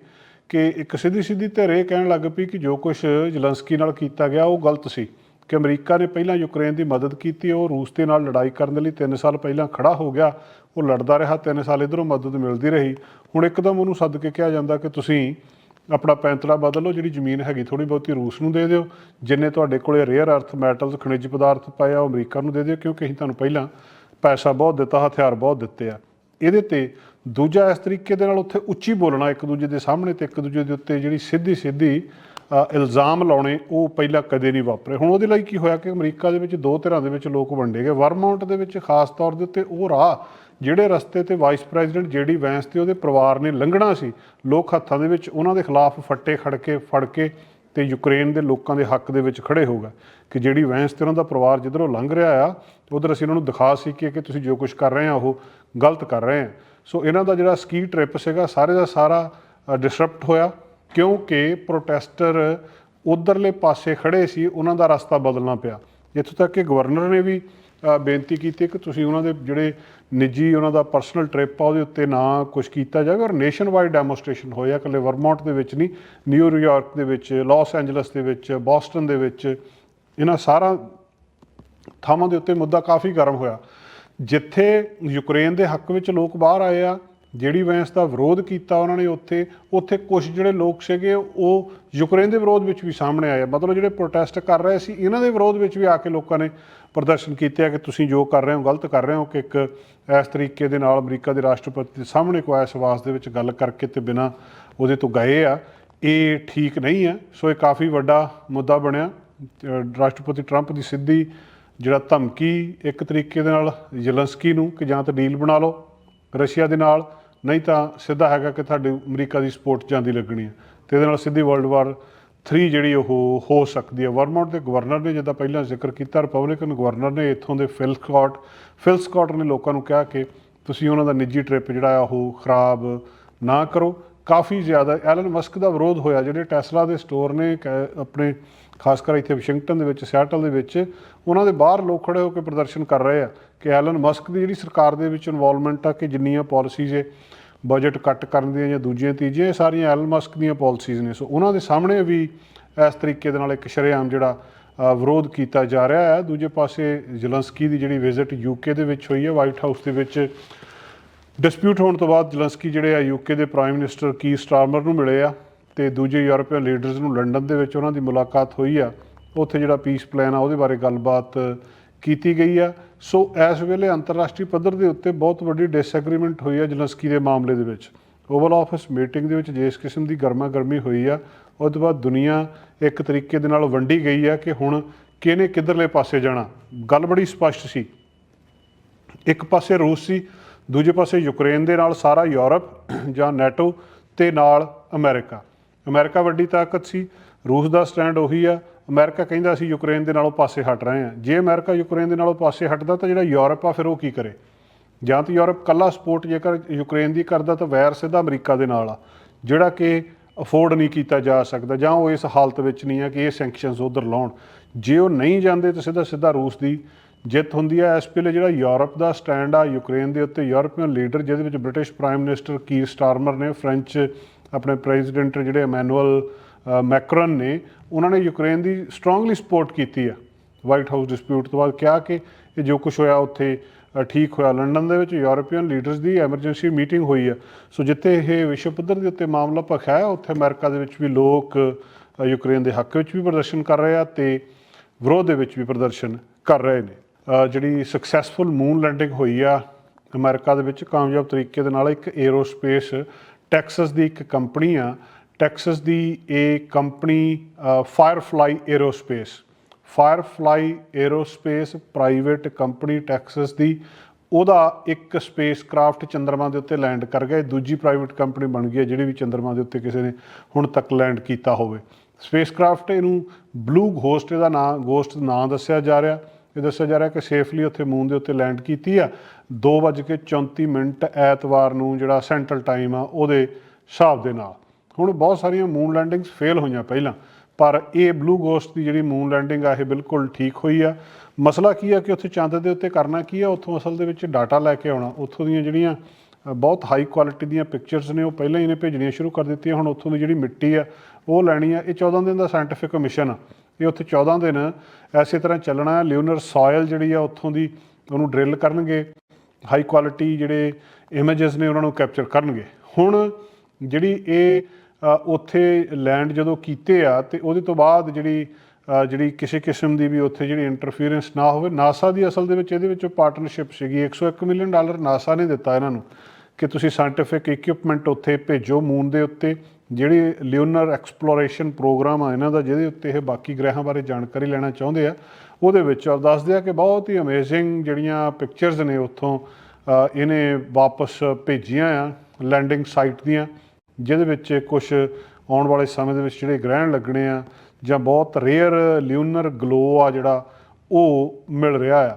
ਕਿ ਇੱਕ ਸਿੱਧੀ ਸਿੱਧੀ ਧਿਰ ਕਹਿਣ ਲੱਗ ਪਈ ਕਿ ਜੋ ਕੁਝ ਜ਼ਲੰਸਕੀ ਨਾਲ ਕੀਤਾ ਗਿਆ ਉਹ ਗਲਤ ਸੀ ਕਿ ਅਮਰੀਕਾ ਨੇ ਪਹਿਲਾਂ ਯੂਕਰੇਨ ਦੀ ਮਦਦ ਕੀਤੀ, ਉਹ ਰੂਸ ਦੇ ਨਾਲ ਲੜਾਈ ਕਰਨ ਦੇ ਲਈ 3 ਸਾਲ ਪਹਿਲਾਂ ਖੜਾ ਹੋ ਗਿਆ, ਉਹ ਲੜਦਾ ਰਿਹਾ 3 ਸਾਲ ਇਧਰੋਂ ਮਦਦ ਮਿਲਦੀ ਰਹੀ। ਹੁਣ ਇੱਕਦਮ ਉਹਨੂੰ ਸੱਦ ਕੇ ਕਿਹਾ ਜਾਂਦਾ ਕਿ ਤੁਸੀਂ ਆਪਣਾ ਪੈਂਤੜਾ ਬਦਲ ਲਓ, ਜਿਹੜੀ ਜ਼ਮੀਨ ਹੈਗੀ ਥੋੜੀ ਬਹੁਤੀ ਰੂਸ ਨੂੰ ਦੇ ਦਿਓ। ਜਿੰਨੇ ਤੁਹਾਡੇ ਕੋਲੇ ਰੇਅਰ ਅਰਥ ਮੈਟਲਸ ਖਣਿਜ ਪਦਾਰਥ ਪਏ ਆ, ਉਹ ਅਮਰੀਕਾ ਨੂੰ ਦੇ ਦਿਓ, ਕਿਉਂਕਿ ਅਸੀਂ ਤੁਹਾਨੂੰ ਪਹਿਲਾਂ ਪੈਸਾ ਬਹੁਤ ਦਿੱਤਾ, ਹਥਿਆਰ ਬਹੁਤ ਦਿੱਤੇ ਆ। ਇਹਦੇ ਤੇ ਦੂਜਾ ਇਸ ਤਰੀਕੇ ਦੇ ਨਾਲ ਉੱਥੇ ਉੱਚੀ ਬੋਲਣਾ, ਇੱਕ ਦੂਜੇ ਦੇ ਸਾਹਮਣੇ ਤੇ ਇੱਕ ਦੂਜੇ ਦੇ ਉੱਤੇ ਜਿਹੜੀ ਸਿੱਧੀ ਸਿੱਧੀ ਇਲਜ਼ਾਮ ਲਾਉਣੇ, ਉਹ ਪਹਿਲਾਂ ਕਦੇ ਨਹੀਂ ਵਾਪਰੇ। ਹੁਣ ਉਹਦੇ ਲਈ ਕੀ ਹੋਇਆ ਕਿ ਅਮਰੀਕਾ ਦੇ ਵਿੱਚ ਦੋ ਧਿਰਾਂ ਦੇ ਵਿੱਚ ਲੋਕ ਵੰਡੇ ਗਏ। ਵਰਮਾਉਂਟ ਦੇ ਵਿੱਚ ਖਾਸ ਤੌਰ ਦੇ ਉੱਤੇ ਉਹ ਰਾਹ ਜਿਹੜੇ ਰਸਤੇ ਤੇ ਵਾਈਸ ਪ੍ਰੈਜ਼ੀਡੈਂਟ ਜੇਡੀ ਵੈਂਸ ਤੇ ਉਹਦੇ ਪਰਿਵਾਰ ਨੇ ਲੰਘਣਾ ਸੀ, ਲੋਕ ਹੱਥਾਂ ਦੇ ਵਿੱਚ ਉਹਨਾਂ ਦੇ ਖਿਲਾਫ ਫੱਟੇ ਖੜ ਕੇ ਫੜ ਕੇ ਤੇ ਯੂਕਰੇਨ ਦੇ ਲੋਕਾਂ ਦੇ ਹੱਕ ਦੇ ਵਿੱਚ ਖੜੇ ਹੋ ਗਏ ਕਿ ਜਿਹੜੀ ਵੈਂਸ ਤੇ ਉਹਨਾਂ ਦਾ ਪਰਿਵਾਰ ਜਿੱਧਰੋਂ ਲੰਘ ਰਿਹਾ ਆ, ਉਧਰ ਅਸੀਂ ਉਹਨਾਂ ਨੂੰ ਦਿਖਾ ਸੀ ਕਿ ਕਿ ਤੁਸੀਂ ਜੋ ਕੁਝ ਕਰ ਰਹੇ ਆ ਉਹ ਗਲਤ ਕਰ ਰਹੇ ਆ। ਸੋ ਇਹਨਾਂ ਦਾ ਜਿਹੜਾ ਸਕੀ ਟ੍ਰਿਪ ਸੀਗਾ, ਸਾਰੇ ਦਾ ਸਾਰਾ ਡਿਸਰਪਟ ਹੋਇਆ ਕਿਉਂਕਿ ਪ੍ਰੋਟੈਸਟਰ ਉਧਰਲੇ ਪਾਸੇ ਖੜੇ ਸੀ, ਉਹਨਾਂ ਦਾ ਰਸਤਾ ਬਦਲਣਾ ਪਿਆ। ਇੱਥੋਂ ਤੱਕ ਕਿ ਗਵਰਨਰ ਨੇ ਵੀ ਬੇਨਤੀ ਕੀਤੀ ਕਿ ਤੁਸੀਂ ਉਹਨਾਂ ਦੇ ਜਿਹੜੇ ਨਿੱਜੀ ਉਹਨਾਂ ਦਾ ਪਰਸਨਲ ਟ੍ਰਿਪ ਆ, ਉਹਦੇ ਉੱਤੇ ਨਾ ਕੁਝ ਕੀਤਾ ਜਾਵੇ ਔਰ ਨੇਸ਼ਨ ਵਾਈਡ ਡੈਮੋਸਟ੍ਰੇਸ਼ਨ ਆ, ਇਕੱਲੇ ਵਰਮੌਂਟ ਦੇ ਵਿੱਚ ਨਹੀਂ ਨਿਊਯਾਰਕ ਦੇ ਵਿੱਚ, ਲਾਸ ਐਂਜਲਸ ਦੇ ਵਿੱਚ, ਬੋਸਟਨ ਦੇ ਵਿੱਚ, ਇਹਨਾਂ ਸਾਰਾ ਥਾਵਾਂ ਦੇ ਉੱਤੇ ਮੁੱਦਾ ਕਾਫੀ ਗਰਮ ਹੋਇਆ ਜਿੱਥੇ ਯੂਕਰੇਨ ਦੇ ਹੱਕ ਵਿੱਚ ਲੋਕ ਬਾਹਰ ਆਏ ਆ, ਜਿਹੜੀ ਵੈਂਸ ਦਾ ਵਿਰੋਧ ਕੀਤਾ ਉਹਨਾਂ ਨੇ ਉੱਥੇ ਉੱਥੇ ਕੁਝ ਜਿਹੜੇ ਲੋਕ ਸੀਗੇ, ਉਹ ਯੂਕਰੇਨ ਦੇ ਵਿਰੋਧ ਵਿੱਚ ਵੀ ਸਾਹਮਣੇ ਆਏ ਆ। ਮਤਲਬ ਜਿਹੜੇ ਪ੍ਰੋਟੈਸਟ ਕਰ ਰਹੇ ਸੀ, ਇਹਨਾਂ ਦੇ ਵਿਰੋਧ ਵਿੱਚ ਵੀ ਆ ਕੇ ਲੋਕਾਂ ਨੇ ਪ੍ਰਦਰਸ਼ਨ ਕੀਤੇ ਆ ਕਿ ਤੁਸੀਂ ਜੋ ਕਰ ਰਹੇ ਹੋ, ਗਲਤ ਕਰ ਰਹੇ ਹੋ ਕਿ ਇੱਕ ਇਸ ਤਰੀਕੇ ਦੇ ਨਾਲ ਅਮਰੀਕਾ ਦੇ ਰਾਸ਼ਟਰਪਤੀ ਦੇ ਸਾਹਮਣੇ ਕੋਈ ਇਸ ਆਵਾਜ਼ ਦੇ ਵਿੱਚ ਗੱਲ ਕਰਕੇ ਤੇ ਬਿਨਾ ਉਹਦੇ ਤੋਂ ਗਏ ਆ, ਇਹ ਠੀਕ ਨਹੀਂ ਹੈ। ਸੋ ਇਹ ਕਾਫੀ ਵੱਡਾ ਮੁੱਦਾ ਬਣਿਆ। ਰਾਸ਼ਟਰਪਤੀ ਟਰੰਪ ਦੀ ਸਿੱਧੀ ਜਿਹੜਾ ਧਮਕੀ ਇੱਕ ਤਰੀਕੇ ਦੇ ਨਾਲ ਜ਼ੈਲੈਂਸਕੀ ਨੂੰ ਕਿ ਜਾਂ ਤਾਂ ਡੀਲ ਬਣਾ ਲਓ ਰਸ਼ੀਆ ਦੇ ਨਾਲ, ਨਹੀਂ ਤਾਂ ਸਿੱਧਾ ਹੈਗਾ ਕਿ ਤੁਹਾਡੇ ਅਮਰੀਕਾ ਦੀ ਸਪੋਰਟ ਜਾਂਦੀ ਲੱਗਣੀ ਹੈ। ਤੇ ਇਹਦੇ ਨਾਲ ਸਿੱਧੀ ਵਰਲਡ ਵਾਰ 3 ਜਿਹੜੀ ਉਹ ਹੋ ਸਕਦੀ ਹੈ। ਵਰਮੌਂਟ ਦੇ ਗਵਰਨਰ ਨੇ ਜਿੱਦਾਂ ਪਹਿਲਾਂ ਜ਼ਿਕਰ ਕੀਤਾ ਰਿਪਬਲਿਕਨ ਗਵਰਨਰ ਨੇ ਇੱਥੋਂ ਦੇ ਫਿਲ ਸਕਾਟ ਫਿਲ ਸਕਾਟ ਨੇ ਲੋਕਾਂ ਨੂੰ ਕਿਹਾ ਕਿ ਤੁਸੀਂ ਉਹਨਾਂ ਦਾ ਨਿੱਜੀ ਟ੍ਰਿਪ ਜਿਹੜਾ ਆ ਉਹ ਖਰਾਬ ਨਾ ਕਰੋ। ਕਾਫੀ ਜ਼ਿਆਦਾ ਐਲਨ ਮਸਕ ਦਾ ਵਿਰੋਧ ਹੋਇਆ। ਜਿਹੜੇ ਟੈਸਲਾ ਦੇ ਸਟੋਰ ਨੇ, ਕ- ਆਪਣੇ ਖਾਸ ਕਰ ਇੱਥੇ ਵਾਸ਼ਿੰਗਟਨ ਦੇ ਵਿੱਚ ਸਿਆਟਲ ਦੇ ਵਿੱਚ, ਉਹਨਾਂ ਦੇ ਬਾਹਰ ਲੋਕ ਖੜੇ ਹੋ ਕੇ ਪ੍ਰਦਰਸ਼ਨ ਕਰ ਰਹੇ ਆ ਕਿ ਐਲਨ ਮਸਕ ਦੀ ਜਿਹੜੀ ਸਰਕਾਰ ਦੇ ਵਿੱਚ ਇਨਵੋਲਵਮੈਂਟ ਆ ਕਿ ਜਿੰਨੀਆਂ ਪਾਲਿਸੀਜ਼ ਹੈ ਬਜਟ ਕੱਟ ਕਰਨ ਦੀਆਂ ਜਾਂ ਦੂਜੀਆਂ ਤੀਜੀਆਂ, ਇਹ ਸਾਰੀਆਂ ਐਲਨ ਮਸਕ ਦੀਆਂ ਪਾਲਿਸੀਜ਼ ਨੇ। ਸੋ ਉਹਨਾਂ ਦੇ ਸਾਹਮਣੇ ਵੀ ਇਸ ਤਰੀਕੇ ਦੇ ਨਾਲ ਇੱਕ ਸ਼ਰੇਆਮ ਜਿਹੜਾ ਵਿਰੋਧ ਕੀਤਾ ਜਾ ਰਿਹਾ ਹੈ। ਦੂਜੇ ਪਾਸੇ ਜ਼ਲੰਸਕੀ ਦੀ ਜਿਹੜੀ ਵਿਜ਼ਿਟ ਯੂਕੇ ਦੇ ਵਿੱਚ ਹੋਈ ਹੈ ਵਾਈਟ ਹਾਊਸ ਦੇ ਵਿੱਚ ਡਿਸਪਿਊਟ ਹੋਣ ਤੋਂ ਬਾਅਦ ਜ਼ਲੰਸਕੀ ਜਿਹੜੇ ਆ ਯੂਕੇ ਦੇ ਪ੍ਰਾਈਮ ਮਿਨਿਸਟਰ ਕੀ ਸਟਾਰਮਰ ਨੂੰ ਮਿਲੇ ਆ ਤੇ ਦੂਜੇ ਯੂਰਪੀਅਨ ਲੀਡਰਸ ਨੂੰ ਲੰਡਨ ਦੇ ਵਿੱਚ ਉਹਨਾਂ ਦੀ ਮੁਲਾਕਾਤ ਹੋਈ ਆ। ਉੱਥੇ ਜਿਹੜਾ ਪੀਸ ਪਲਾਨ ਆ, ਉਹਦੇ ਬਾਰੇ ਗੱਲਬਾਤ ਕੀਤੀ ਗਈ ਆ। ਸੋ ਇਸ ਵੇਲੇ ਅੰਤਰਰਾਸ਼ਟਰੀ ਪੱਧਰ ਦੇ ਉੱਤੇ ਬਹੁਤ ਵੱਡੀ ਡਿਸਐਗਰੀਮੈਂਟ ਹੋਈ ਆ ਜਲਸਕੀ ਦੇ ਮਾਮਲੇ ਦੇ ਵਿੱਚ। ਓਵਲ ਆਫਿਸ ਮੀਟਿੰਗ ਦੇ ਵਿੱਚ ਜਿਸ ਕਿਸਮ ਦੀ ਗਰਮਾ ਗਰਮੀ ਹੋਈ ਆ, ਉਹ ਤੋਂ ਬਾਅਦ ਦੁਨੀਆ ਇੱਕ ਤਰੀਕੇ ਦੇ ਨਾਲ ਵੰਡੀ ਗਈ ਆ ਕਿ ਹੁਣ ਕਿਹਨੇ ਕਿੱਧਰਲੇ ਪਾਸੇ ਜਾਣਾ। ਗੱਲ ਬੜੀ ਸਪਸ਼ਟ ਸੀ। ਇੱਕ ਪਾਸੇ ਰੂਸ ਸੀ, ਦੂਜੇ ਪਾਸੇ ਯੂਕਰੇਨ ਦੇ ਨਾਲ ਸਾਰਾ ਯੂਰਪ ਜਾਂ ਨੈਟੋ ਤੇ ਨਾਲ ਅਮਰੀਕਾ। ਅਮਰੀਕਾ ਵੱਡੀ ਤਾਕਤ ਸੀ, ਰੂਸ ਦਾ ਸਟੈਂਡ ਉਹੀ ਆ ਅਮਰੀਕਾ ਕਹਿੰਦਾ ਅਸੀਂ ਯੂਕਰੇਨ ਦੇ ਨਾਲੋਂ ਪਾਸੇ ਹਟ ਰਹੇ ਹਾਂ। ਜੇ ਅਮਰੀਕਾ ਯੂਕਰੇਨ ਦੇ ਨਾਲੋਂ ਪਾਸੇ ਹਟਦਾ ਤਾਂ ਜਿਹੜਾ ਯੂਰਪ ਆ, ਫਿਰ ਉਹ ਕੀ ਕਰੇ? ਜਾਂ ਤਾਂ ਯੂਰਪ ਕੱਲਾ ਸਪੋਰਟ ਜੇਕਰ ਯੂਕਰੇਨ ਦੀ ਕਰਦਾ ਤਾਂ ਵੈਰ ਸਿੱਧਾ ਅਮਰੀਕਾ ਦੇ ਨਾਲ ਆ। ਜਿਹੜਾ ਕਿ ਅਫੋਰਡ ਨਹੀਂ ਕੀਤਾ ਜਾ ਸਕਦਾ ਜਾਂ ਉਹ ਇਸ ਹਾਲਤ ਵਿੱਚ ਨਹੀਂ ਆ ਕਿ ਇਹ ਸੈਂਕਸ਼ਨਸ ਉਧਰ ਲਾਉਣ। ਜੇ ਉਹ ਨਹੀਂ ਜਾਂਦੇ ਤਾਂ ਸਿੱਧਾ ਸਿੱਧਾ ਰੂਸ ਦੀ ਜਿੱਤ ਹੁੰਦੀ ਹੈ ਇਸ ਵੇਲੇ ਜਿਹੜਾ ਯੂਰਪ ਦਾ ਸਟੈਂਡ ਆ, ਯੂਕਰੇਨ ਦੇ ਉੱਤੇ ਯੂਰਪੀਅਨ ਲੀਡਰ ਜਿਹਦੇ ਵਿੱਚ British prime minister Keir Starmer ਨੇ, ਫ੍ਰੈਂਚ ਆਪਣੇ ਪ੍ਰੈਜ਼ੀਡੈਂਟ ਜਿਹੜੇ ਇਮੈਨੂਅਲ ਮੈਕਰਨ ਨੇ ਉਹਨਾਂ ਨੇ ਯੂਕਰੇਨ ਦੀ ਸਟਰੋਂਗਲੀ ਸਪੋਰਟ ਕੀਤੀ ਆ। ਵਾਈਟ ਹਾਊਸ ਡਿਸਪਿਊਟ ਤੋਂ ਬਾਅਦ ਕਿਹਾ ਕਿ ਇਹ ਜੋ ਕੁਝ ਹੋਇਆ ਉੱਥੇ ਠੀਕ ਹੋਇਆ। ਲੰਡਨ ਦੇ ਵਿੱਚ ਯੂਰਪੀਅਨ ਲੀਡਰਸ ਦੀ ਐਮਰਜੈਂਸੀ ਮੀਟਿੰਗ ਹੋਈ ਆ। ਸੋ ਜਿੱਥੇ ਇਹ ਵਿਸ਼ਵ ਪੱਧਰ ਦੇ ਉੱਤੇ ਮਾਮਲਾ ਭਖਿਆ ਹੈ, ਉੱਥੇ ਅਮਰੀਕਾ ਦੇ ਵਿੱਚ ਵੀ ਲੋਕ ਯੂਕਰੇਨ ਦੇ ਹੱਕ ਵਿੱਚ ਵੀ ਪ੍ਰਦਰਸ਼ਨ ਕਰ ਰਹੇ ਆ ਤੇ ਵਿਰੋਧ ਦੇ ਵਿੱਚ ਵੀ ਪ੍ਰਦਰਸ਼ਨ ਕਰ ਰਹੇ ਨੇ। ਜਿਹੜੀ ਸਕਸੈਸਫੁਲ ਮੂਨ ਲੈਂਡਿੰਗ ਹੋਈ ਆ, ਅਮਰੀਕਾ ਦੇ ਵਿੱਚ ਕਾਮਯਾਬ ਤਰੀਕੇ ਦੇ ਨਾਲ ਇੱਕ 에ਅਰੋਸਪੇਸ ਟੈਕਸਸ ਦੀ ਇੱਕ ਕੰਪਨੀ ਆ ਟੈਕਸਸ ਦੀ ਇਹ company Firefly aerospace Firefly aerospace private company Texas ਦੀ, ਉਹਦਾ ਇੱਕ ਸਪੇਸਕ੍ਰਾਫਟ ਚੰਦਰਮਾ ਦੇ ਉੱਤੇ ਲੈਂਡ ਕਰ ਗਿਆ। ਦੂਜੀ ਪ੍ਰਾਈਵੇਟ ਕੰਪਨੀ ਬਣ ਗਈ ਹੈ, ਜਿਹੜੀ ਵੀ ਚੰਦਰਮਾ ਦੇ ਉੱਤੇ ਕਿਸੇ ਨੇ ਹੁਣ ਤੱਕ ਲੈਂਡ ਕੀਤਾ ਹੋਵੇ। ਸਪੇਸਕ੍ਰਾਫਟ ਇਹਨੂੰ ਬਲੂ ਗੋਸਟ ਇਹਦਾ ਨਾਂ ਗੋਸਟ ਨਾਂ ਦੱਸਿਆ ਜਾ ਰਿਹਾ। ਇਹ ਦੱਸਿਆ ਜਾ ਰਿਹਾ ਕਿ ਸੇਫਲੀ ਉੱਥੇ ਮੂਨ ਦੇ ਉੱਤੇ ਲੈਂਡ ਕੀਤੀ ਆ। 2:34 ਮਿੰਟ ਐਤਵਾਰ ਨੂੰ ਜਿਹੜਾ ਸੈਂਟਰਲ ਟਾਈਮ ਆ, ਉਹਦੇ ਹਿਸਾਬ ਦੇ ਨਾਲ। ਹੁਣ ਬਹੁਤ ਸਾਰੀਆਂ ਮੂਨ ਲੈਂਡਿੰਗਸ ਫੇਲ ਹੋਈਆਂ ਪਹਿਲਾਂ, ਪਰ ਇਹ ਬਲੂ ਗੋਸਟ ਦੀ ਜਿਹੜੀ ਮੂਨ ਲੈਂਡਿੰਗ ਆ, ਇਹ ਬਿਲਕੁਲ ਠੀਕ ਹੋਈ ਆ। ਮਸਲਾ ਕੀ ਆ ਕਿ ਉੱਥੇ ਚੰਦ ਦੇ ਉੱਤੇ ਕਰਨਾ ਕੀ ਆ? ਉੱਥੋਂ ਅਸਲ ਦੇ ਵਿੱਚ ਡਾਟਾ ਲੈ ਕੇ ਆਉਣਾ। ਉੱਥੋਂ ਦੀਆਂ ਜਿਹੜੀਆਂ ਬਹੁਤ ਹਾਈ ਕੁਆਲਿਟੀ ਦੀਆਂ ਪਿਕਚਰਸ ਨੇ, ਉਹ ਪਹਿਲਾਂ ਹੀ ਨੇ ਭੇਜਣੀਆਂ ਸ਼ੁਰੂ ਕਰ ਦਿੱਤੀਆਂ। ਹੁਣ ਉੱਥੋਂ ਦੀ ਜਿਹੜੀ ਮਿੱਟੀ ਆ, ਉਹ ਲੈਣੀ ਆ। ਇਹ 14 ਦਿਨ ਦਾ ਸਾਇੰਟੀਫਿਕ ਮਿਸ਼ਨ ਆ। ਇਹ ਉੱਥੇ 14 ਦਿਨ ਐਸੇ ਤਰ੍ਹਾਂ ਚੱਲਣਾ ਹੈ ਲਿਊਨਰ ਸੋਇਲ ਜਿਹੜੀ ਆ, ਉੱਥੋਂ ਦੀ ਉਹਨੂੰ ਡਰਿਲ ਕਰਨਗੇ। ਹਾਈ ਕੁਆਲਿਟੀ ਜਿਹੜੇ ਇਮੇजेस ਨੇ, ਉਹਨਾਂ ਨੂੰ ਕੈਪਚਰ ਕਰਨਗੇ। ਹੁਣ ਜਿਹੜੀ ਇਹ ਉੱਥੇ ਲੈਂਡ ਜਦੋਂ ਕੀਤੇ ਆ ਤੇ ਉਹਦੇ ਤੋਂ ਬਾਅਦ ਜਿਹੜੀ ਜਿਹੜੀ ਕਿਸੇ ਕਿਸਮ ਦੀ ਵੀ ਉੱਥੇ ਜਿਹੜੀ ਇੰਟਰਫੀਰੈਂਸ ਨਾ ਹੋਵੇ ਨਾਸਾ ਦੀ ਅਸਲ ਦੇ ਵਿੱਚ ਇਹਦੇ ਵਿੱਚ ਪਾਰਟਨਰਸ਼ਿਪ ਸੀਗੀ 101 ਮਿਲੀਅਨ ਡਾਲਰ ਨਾਸਾ ਨੇ ਦਿੱਤਾ ਇਹਨਾਂ ਨੂੰ ਕਿ ਤੁਸੀਂ ਸਾਇੰਟੀਫਿਕ ਇਕਵਿਪਮੈਂਟ ਉੱਥੇ ਭੇਜੋ ਮੂਨ ਦੇ ਉੱਤੇ, ਜਿਹੜੀ ਲਿਓਨਰ ਐਕਸਪਲੋਰੇਸ਼ਨ ਪ੍ਰੋਗਰਾਮ ਆ ਇਹਨਾਂ ਦਾ, ਜਿਹਦੇ ਉੱਤੇ ਇਹ ਬਾਕੀ ਗ੍ਰਹਿਆਂ ਬਾਰੇ ਜਾਣਕਾਰੀ ਲੈਣਾ ਚਾਹੁੰਦੇ ਆ, ਉਹਦੇ ਵਿੱਚ ਉਹ ਦੱਸਦੇ ਆ ਕਿ ਬਹੁਤ ਹੀ ਅਮੇਜ਼ਿੰਗ ਜਿਹੜੀਆਂ ਪਿਕਚਰਸ ਨੇ ਉੱਥੋਂ ਇਹਨੇ ਵਾਪਸ ਭੇਜੀਆਂ ਆ ਲੈਂਡਿੰਗ ਸਾਈਟ ਦੀਆਂ। ਜਿਹਦੇ ਵਿੱਚ ਕੁਝ ਆਉਣ ਵਾਲੇ ਸਮੇਂ ਦੇ ਵਿੱਚ ਜਿਹੜੇ ਗ੍ਰਹਿਣ ਲੱਗਣੇ ਆ ਜਾਂ ਬਹੁਤ ਰੇਅਰ ਲਿਊਨਰ ਗਲੋ ਆ ਜਿਹੜਾ ਉਹ ਮਿਲ ਰਿਹਾ ਆ।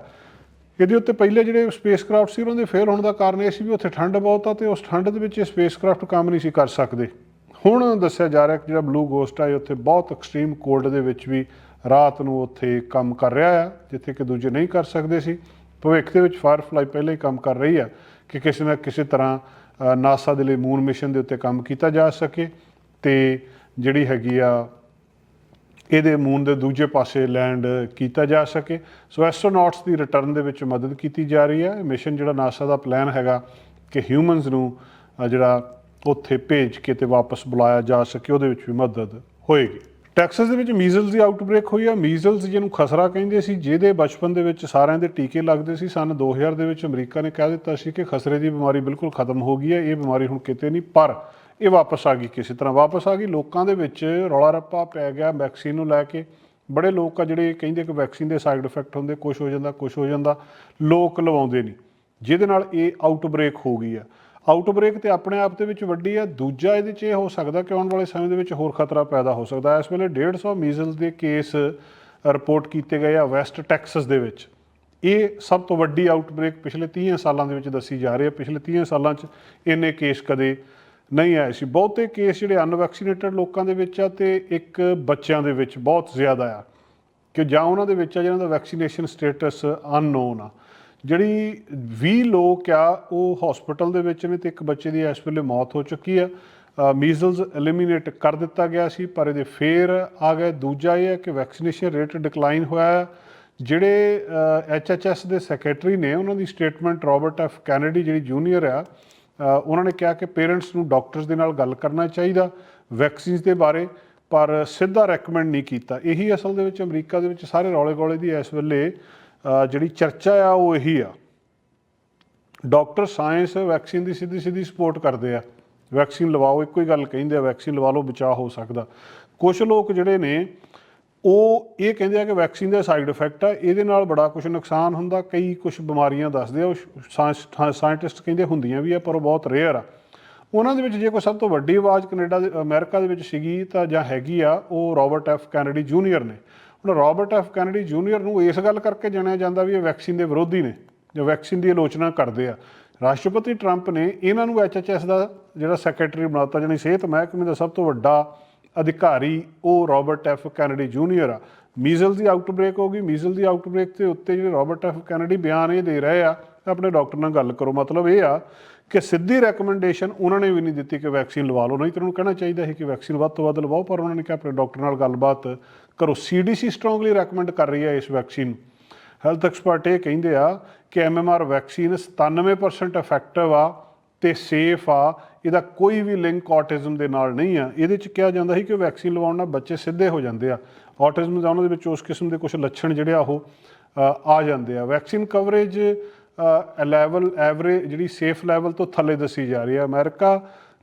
ਇਹਦੇ ਉੱਤੇ ਪਹਿਲੇ ਜਿਹੜੇ ਸਪੇਸਕ੍ਰਾਫਟ ਸੀ, ਉਹਨਾਂ ਦੇ ਫੇਲ ਹੋਣ ਦਾ ਕਾਰਨ ਇਹ ਸੀ ਵੀ ਉੱਥੇ ਠੰਡ ਬਹੁਤ ਆ ਤੇ ਉਸ ਠੰਡ ਦੇ ਵਿੱਚ ਇਹ ਸਪੇਸਕ੍ਰਾਫਟ ਕੰਮ ਨਹੀਂ ਸੀ ਕਰ ਸਕਦੇ। ਹੁਣ ਦੱਸਿਆ ਜਾ ਰਿਹਾ ਕਿ ਜਿਹੜਾ ਬਲੂ ਗੋਸਟ ਆ, ਇਹ ਉੱਥੇ ਬਹੁਤ ਐਕਸਟ੍ਰੀਮ ਕੋਲਡ ਦੇ ਵਿੱਚ ਵੀ ਰਾਤ ਨੂੰ ਉੱਥੇ ਕੰਮ ਕਰ ਰਿਹਾ ਆ, ਜਿੱਥੇ ਕਿ ਦੂਜੇ ਨਹੀਂ ਕਰ ਸਕਦੇ ਸੀ। ਭਵਿੱਖ ਦੇ ਵਿੱਚ ਫਾਇਰਫਲਾਈ ਪਹਿਲੇ ਹੀ ਕੰਮ ਕਰ ਰਹੀ ਆ ਕਿ ਕਿਸੇ ਨਾ ਕਿਸੇ ਤਰ੍ਹਾਂ ਨਾਸਾ ਦੇ ਲਈ ਮੂਨ ਮਿਸ਼ਨ ਦੇ ਉੱਤੇ ਕੰਮ ਕੀਤਾ ਜਾ ਸਕੇ ਤੇ ਜਿਹੜੀ ਹੈਗੀ ਆ, ਇਹਦੇ ਮੂਨ ਦੇ ਦੂਜੇ ਪਾਸੇ ਲੈਂਡ ਕੀਤਾ ਜਾ ਸਕੇ। ਸੋ ਐਸਟਰੋਨੌਟਸ ਦੀ ਰਿਟਰਨ ਦੇ ਵਿੱਚ ਮਦਦ ਕੀਤੀ ਜਾ ਰਹੀ ਹੈ। ਮਿਸ਼ਨ ਜਿਹੜਾ ਨਾਸਾ ਦਾ ਪਲਾਨ ਹੈਗਾ ਕਿ ਹਿਊਮਨਸ ਨੂੰ ਜਿਹੜਾ ਉੱਥੇ ਭੇਜ ਕੇ ਤੇ ਵਾਪਸ ਬੁਲਾਇਆ ਜਾ ਸਕੇ, ਉਹਦੇ ਵਿੱਚ ਵੀ ਮਦਦ ਹੋਏਗੀ। ਟੈਕਸਸ ਦੇ ਵਿੱਚ ਮੀਜ਼ਲਸ ਦੀ ਆਊਟਬ੍ਰੇਕ ਹੋਈ ਆ। ਮੀਜ਼ਲਸ ਜਿਹਨੂੰ ਖਸਰਾ ਕਹਿੰਦੇ ਸੀ, ਜਿਹਦੇ ਬਚਪਨ ਦੇ ਵਿੱਚ ਸਾਰਿਆਂ ਦੇ ਟੀਕੇ ਲੱਗਦੇ ਸੀ। ਸਨ 2000 ਦੇ ਵਿੱਚ ਅਮਰੀਕਾ ਨੇ ਕਹਿ ਦਿੱਤਾ ਸੀ ਕਿ ਖਸਰੇ ਦੀ ਬਿਮਾਰੀ ਬਿਲਕੁਲ ਖਤਮ ਹੋ ਗਈ ਹੈ, ਇਹ ਬਿਮਾਰੀ ਹੁਣ ਕਿਤੇ ਨਹੀਂ, ਪਰ ਇਹ ਵਾਪਸ ਆ ਗਈ ਕਿਸੇ ਤਰ੍ਹਾਂ। ਵਾਪਸ ਆ ਗਈ। ਲੋਕਾਂ ਦੇ ਵਿੱਚ ਰੌਲਾ ਰੱਪਾ ਪੈ ਗਿਆ ਵੈਕਸੀਨ ਨੂੰ ਲੈ ਕੇ। ਬੜੇ ਲੋਕ ਆ ਜਿਹੜੇ ਕਹਿੰਦੇ ਕਿ ਵੈਕਸੀਨ ਦੇ ਸਾਈਡ ਇਫੈਕਟ ਹੁੰਦੇ ਕੁਝ ਹੋ ਜਾਂਦਾ ਕੁਝ ਹੋ ਜਾਂਦਾ। ਲੋਕ ਲਵਾਉਂਦੇ ਨਹੀਂ। ਜਿਹਦੇ ਨਾਲ ਇਹ ਆਊਟਬ੍ਰੇਕ ਹੋ ਗਈ ਆ। ਆਊਟਬ੍ਰੇਕ ਤੇ ਆਪਣੇ ਆਪ ਦੇ ਵਿੱਚ ਵੱਡੀ ਆ ਦੂਜਾ ਇਹਦੇ 'ਚ ਇਹ ਹੋ ਸਕਦਾ ਕਿ ਆਉਣ ਵਾਲੇ ਸਮੇਂ ਦੇ ਵਿੱਚ ਹੋਰ ਖਤਰਾ ਪੈਦਾ ਹੋ ਸਕਦਾ ਇਸ ਵੇਲੇ 150 ਮੀਜ਼ਲਸ ਦੇ ਕੇਸ ਰਿਪੋਰਟ ਕੀਤੇ ਗਏ ਆ ਵੈਸਟ ਟੈਕਸਸ ਦੇ ਵਿੱਚ। ਇਹ ਸਭ ਤੋਂ ਵੱਡੀ ਆਊਟਬ੍ਰੇਕ ਪਿਛਲੇ 30 ਸਾਲਾਂ ਦੇ ਵਿੱਚ ਦੱਸੀ ਜਾ ਰਹੀ ਹੈ। ਪਿਛਲੇ 30 ਸਾਲਾਂ 'ਚ ਇੰਨੇ ਕੇਸ ਕਦੇ ਨਹੀਂ ਆਏ ਸੀ। ਬਹੁਤੇ ਕੇਸ ਜਿਹੜੇ ਅਨਵੈਕਸੀਨੇਟਡ ਲੋਕਾਂ ਦੇ ਵਿੱਚ ਆ ਤੇ ਇੱਕ ਬੱਚਿਆਂ ਦੇ ਵਿੱਚ ਬਹੁਤ ਜ਼ਿਆਦਾ ਆ। ਕਿ ਜਾਂ ਉਹਨਾਂ ਦੇ ਵਿੱਚ ਆ ਜਿਹਨਾਂ ਦਾ ਵੈਕਸੀਨੇਸ਼ਨ ਸਟੇਟਸ ਅਨਨੋਨ ਆ। ਜਿਹੜੀ 20 ਲੋਕ ਆ, ਉਹ ਹਸਪੀਟਲ ਦੇ ਵਿੱਚ ਨੇ ਤੇ ਇੱਕ ਬੱਚੇ ਦੀ ਇਸ ਵੇਲੇ ਮੌਤ ਹੋ ਚੁੱਕੀ ਆ। ਮੀਜ਼ਲਸ ਐਲੀਮੀਨੇਟ ਕਰ ਦਿੱਤਾ ਗਿਆ ਸੀ, ਪਰ ਇਹਦੇ ਫੇਰ ਆ ਗਏ। ਦੂਜਾ ਇਹ ਹੈ ਕਿ ਵੈਕਸੀਨੇਸ਼ਨ ਰੇਟ ਡਿਕਲਾਈਨ ਹੋਇਆ ਹੈ ਜਿਹੜੇ ਐਚਐਚਐਸ ਦੇ ਸੈਕਟਰੀ ਨੇ, ਉਹਨਾਂ ਦੀ ਸਟੇਟਮੈਂਟ ਰਾਬਰਟ ਐਫ ਕੈਨੇਡੀ ਜਿਹੜੀ ਜੂਨੀਅਰ ਆ ਉਹਨਾਂ ਨੇ ਕਿਹਾ ਕਿ ਪੇਰੈਂਟਸ ਨੂੰ ਡਾਕਟਰਸ ਦੇ ਨਾਲ ਗੱਲ ਕਰਨਾ ਚਾਹੀਦਾ ਵੈਕਸੀਨਸ ਦੇ ਬਾਰੇ, ਪਰ ਸਿੱਧਾ ਰეკਮੈਂਡ ਨਹੀਂ ਕੀਤਾ। ਇਹੀ ਅਸਲ ਦੇ ਵਿੱਚ ਅਮਰੀਕਾ ਦੇ ਵਿੱਚ ਸਾਰੇ ਰੌਲੇ ਗੋਲੇ ਦੀ ਇਸ ਵੇਲੇ ਜਿਹੜੀ ਚਰਚਾ ਆ ਉਹ ਇਹੀ ਆ। ਡਾਕਟਰ ਸਾਇੰਸ ਵੈਕਸੀਨ ਦੀ ਸਿੱਧੀ ਸਿੱਧੀ ਸਪੋਰਟ ਕਰਦੇ ਆ। ਵੈਕਸੀਨ ਲਵਾਓ, ਇੱਕੋ ਹੀ ਗੱਲ ਕਹਿੰਦੇ ਆ, ਵੈਕਸੀਨ ਲਵਾ ਲਓ, ਬਚਾਅ ਹੋ ਸਕਦਾ। ਕੁਝ ਲੋਕ ਜਿਹੜੇ ਨੇ, ਉਹ ਇਹ ਕਹਿੰਦੇ ਆ ਕਿ ਵੈਕਸੀਨ ਦੇ ਸਾਈਡ ਇਫੈਕਟ ਆ, ਇਹਦੇ ਨਾਲ ਬੜਾ ਕੁਝ ਨੁਕਸਾਨ ਹੁੰਦਾ, ਕਈ ਕੁਝ ਬਿਮਾਰੀਆਂ ਦੱਸਦੇ ਆ, ਉਹ ਸਾਇੰਟਿਸਟ ਕਹਿੰਦੇ ਹੁੰਦੀਆਂ ਵੀ ਆ, ਪਰ ਉਹ ਬਹੁਤ ਰੇਅਰ ਆ। ਉਹਨਾਂ ਦੇ ਵਿੱਚ ਜੇ ਕੋਈ ਸਭ ਤੋਂ ਵੱਡੀ ਆਵਾਜ਼ ਕੈਨੇਡਾ ਦੇ, ਅਮਰੀਕਾ ਦੇ ਵਿੱਚ ਸੀਗੀ ਤਾਂ ਜਾਂ ਹੈਗੀ ਆ, ਉਹ ਰਾਬਰਟ ਐਫ ਕੈਨੇਡੀ ਜੂਨੀਅਰ ਨੇ। ਹੁਣ ਰਾਬਰਟ ਐਫ ਕੈਨੇਡੀ ਜੂਨੀਅਰ ਨੂੰ ਇਸ ਗੱਲ ਕਰਕੇ ਜਾਣਿਆ ਜਾਂਦਾ ਵੀ ਇਹ ਵੈਕਸੀਨ ਦੇ ਵਿਰੋਧੀ ਨੇ, ਜੋ ਵੈਕਸੀਨ ਦੀ ਆਲੋਚਨਾ ਕਰਦੇ ਆ। ਰਾਸ਼ਟਰਪਤੀ ਟਰੰਪ ਨੇ ਇਹਨਾਂ ਨੂੰ ਐਚਐਚਐਸ ਦਾ ਜਿਹੜਾ ਸੈਕਟਰੀ ਬਣਾਤਾ ਜਾਨੀ ਸਿਹਤ ਮਹਿਕਮੇ ਦਾ ਸਭ ਤੋਂ ਵੱਡਾ ਅਧਿਕਾਰੀ, ਉਹ ਰਾਬਰਟ ਐਫ ਕੈਨੇਡੀ ਜੂਨੀਅਰ ਆ। ਮੀਜ਼ਲ ਦੀ ਆਊਟਬ੍ਰੇਕ ਹੋ ਗਈ। ਮੀਜ਼ਲ ਦੀ ਆਊਟਬ੍ਰੇਕ ਤੇ ਉੱਤੇ ਜਿਹੜੇ ਰਾਬਰਟ ਐਫ ਕੈਨੇਡੀ ਬਿਆਨ ਇਹ ਦੇ ਰਹੇ ਆ, ਆਪਣੇ ਡਾਕਟਰ ਨਾਲ ਗੱਲ ਕਰੋ। ਮਤਲਬ ਇਹ ਆ ਕਿ ਸਿੱਧੀ ਰეკਮੈਂਡੇਸ਼ਨ ਉਹਨਾਂ ਨੇ ਵੀ ਨਹੀਂ ਦਿੱਤੀ ਕਿ ਵੈਕਸੀਨ ਲਵਾ ਲਓ। ਨਹੀਂ ਤਾਂ ਉਹਨੂੰ ਕਹਿਣਾ ਚਾਹੀਦਾ ਸੀ ਕਿ ਵੈਕਸੀਨ ਵੱਧ ਤੋਂ ਵੱਧ ਲਵਾਓ, ਪਰ ਉਹਨਾਂ ਨੇ ਕਿਹਾ ਆਪਣੇ ਡਾਕਟਰ ਨਾਲ ਗੱਲਬਾਤ ਕਰੋ ਸੀਡੀਸੀ ਸਟਰੋਂਗਲੀ ਰეკਮੈਂਡ ਕਰ ਰਹੀ ਹੈ ਇਸ ਵੈਕਸੀਨ ਹੈਲਥ ਐਕਸਪਰਟ ਇਹ ਕਹਿੰਦੇ ਆ ਕਿ ਐਮਐਮਆਰ ਵੈਕਸੀਨ 97% ਇਫੈਕਟਿਵ ਆ ਤੇ ਸੇਫ ਆ। ਇਹਦਾ ਕੋਈ ਵੀ ਲਿੰਕ ਆਟਿਜ਼ਮ ਦੇ ਨਾਲ ਨਹੀਂ ਆ। ਇਹਦੇ ਚ ਕਿਹਾ ਜਾਂਦਾ ਸੀ ਕਿ ਵੈਕਸੀਨ ਲਵਾਉਣ ਨਾਲ ਬੱਚੇ ਸਿੱਧੇ ਹੋ ਜਾਂਦੇ ਆ। ਆਟਿਜ਼ਮ ਦਾ ਉਹਨਾਂ ਦੇ ਵਿੱਚ ਉਸ ਕਿਸਮ ਦੇ ਕੁਝ ਲੱਛਣ ਜਿਹੜੇ ਆ ਉਹ ਆ ਜਾਂਦੇ ਆ। ਵੈਕਸੀਨ ਕਵਰੇਜ ਲੈਵਲ ਐਵਰੇਜ ਜਿਹੜੀ ਸੇਫ ਲੈਵਲ ਤੋਂ ਥੱਲੇ ਦੱਸੀ ਜਾ ਰਹੀ ਹੈ ਅਮਰੀਕਾ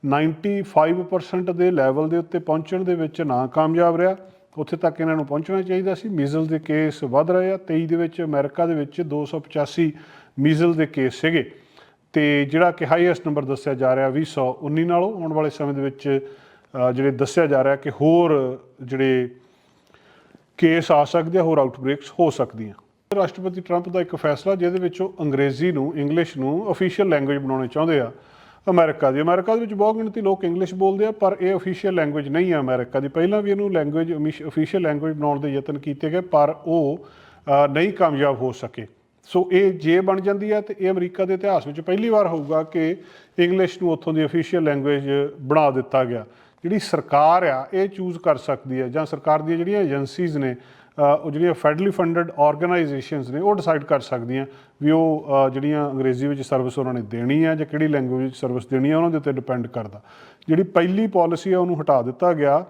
95% ਦੇ ਲੈਵਲ ਦੇ ਉੱਤੇ ਪਹੁੰਚਣ ਦੇ ਵਿੱਚ ਨਾਕਾਮਯਾਬ ਰਿਹਾ। ਉੱਥੇ ਤੱਕ ਇਹਨਾਂ ਨੂੰ ਪਹੁੰਚਣਾ ਚਾਹੀਦਾ ਸੀ। ਮੀਜ਼ਲ ਦੇ ਕੇਸ ਵੱਧ ਰਹੇ ਆ। 23 ਦੇ ਵਿੱਚ ਅਮਰੀਕਾ ਦੇ ਵਿੱਚ 285 ਮੀਜ਼ਲ ਦੇ ਕੇਸ ਸੀਗੇ। ਤੇ ਜਿਹੜਾ ਕਿ ਹਾਈਐਸਟ ਨੰਬਰ ਦੱਸਿਆ ਜਾ ਰਿਹਾ 2019 ਨਾਲੋਂ, ਆਉਣ ਵਾਲੇ ਸਮੇਂ ਦੇ ਵਿੱਚ ਜਿਹੜੇ ਦੱਸਿਆ ਜਾ ਰਿਹਾ ਕਿ ਹੋਰ ਜਿਹੜੇ ਕੇਸ ਆ ਸਕਦੇ ਆ, ਹੋਰ ਆਊਟਬ੍ਰੇਕਸ ਹੋ ਸਕਦੀਆਂ। ਰਾਸ਼ਟਰਪਤੀ ਟਰੰਪ ਦਾ ਇੱਕ ਫੈਸਲਾ, ਜਿਹਦੇ ਵਿੱਚ ਉਹ ਅੰਗਰੇਜ਼ੀ ਨੂੰ, ਇੰਗਲਿਸ਼ ਨੂੰ ਅਫੀਸ਼ੀਅਲ ਲੈਂਗੁਏਜ ਬਣਾਉਣੇ ਚਾਹੁੰਦੇ ਆ। ਅਮਰੀਕਾ ਦੀ। ਅਮਰੀਕਾ ਦੇ ਵਿੱਚ ਬਹੁਤ ਗਿਣਤੀ ਲੋਕ ਇੰਗਲਿਸ਼ ਬੋਲਦੇ ਆ, ਪਰ ਇਹ ਅਫੀਸ਼ੀਅਲ ਲੈਂਗੁਏਜ ਨਹੀਂ ਆ ਅਮਰੀਕਾ ਦੀ। ਪਹਿਲਾਂ ਵੀ ਇਹਨੂੰ ਲੈਂਗੁਏਜ ਅਫੀਸ਼ੀਅਲ ਲੈਂਗੁਏਜ ਬਣਾਉਣ ਦੇ ਯਤਨ ਕੀਤੇ ਗਏ, ਪਰ ਉਹ ਨਹੀਂ ਕਾਮਯਾਬ ਹੋ ਸਕੇ। ਸੋ ਇਹ ਜੇ ਬਣ ਜਾਂਦੀ ਹੈ ਤੇ ਇਹ ਅਮਰੀਕਾ ਦੇ ਇਤਿਹਾਸ ਵਿੱਚ ਪਹਿਲੀ ਵਾਰ ਹੋਊਗਾ ਕਿ ਇੰਗਲਿਸ਼ ਨੂੰ ਉੱਥੋਂ ਦੀ ਅਫੀਸ਼ੀਅਲ ਲੈਂਗੁਏਜ ਬਣਾ ਦਿੱਤਾ ਗਿਆ। ਜਿਹੜੀ ਸਰਕਾਰ ਆ, ਇਹ ਚੂਜ਼ ਕਰ ਸਕਦੀ ਹੈ ਜਾਂ ਸਰਕਾਰ ਦੀਆਂ ਜਿਹੜੀਆਂ ਏਜੰਸੀਜ਼ ਨੇ ਉਹ ਜਿਹੜੀਆਂ ਫੈਡਰਲੀ ਫੰਡਡ ਆਰਗੇਨਾਈਜੇਸ਼ਨਸ ਨੇ ਉਹ ਡਿਸਾਈਡ ਕਰ ਸਕਦੀਆਂ ਵੀ ਉਹ ਜਿਹੜੀਆਂ ਅੰਗਰੇਜ਼ੀ ਵਿੱਚ ਸਰਵਿਸ ਉਹਨਾਂ ਨੇ ਦੇਣੀ ਹੈ ਜਾਂ ਕਿਹੜੀ ਲੈਂਗੁਏਜ ਵਿੱਚ ਸਰਵਿਸ ਦੇਣੀ ਹੈ ਉਹਨਾਂ ਦੇ ਉੱਤੇ ਡਿਪੈਂਡ ਕਰਦਾ। ਜਿਹੜੀ ਪਹਿਲੀ ਪਾਲਿਸੀ ਹੈ ਉਹਨੂੰ ਹਟਾ ਦਿੱਤਾ ਗਿਆ।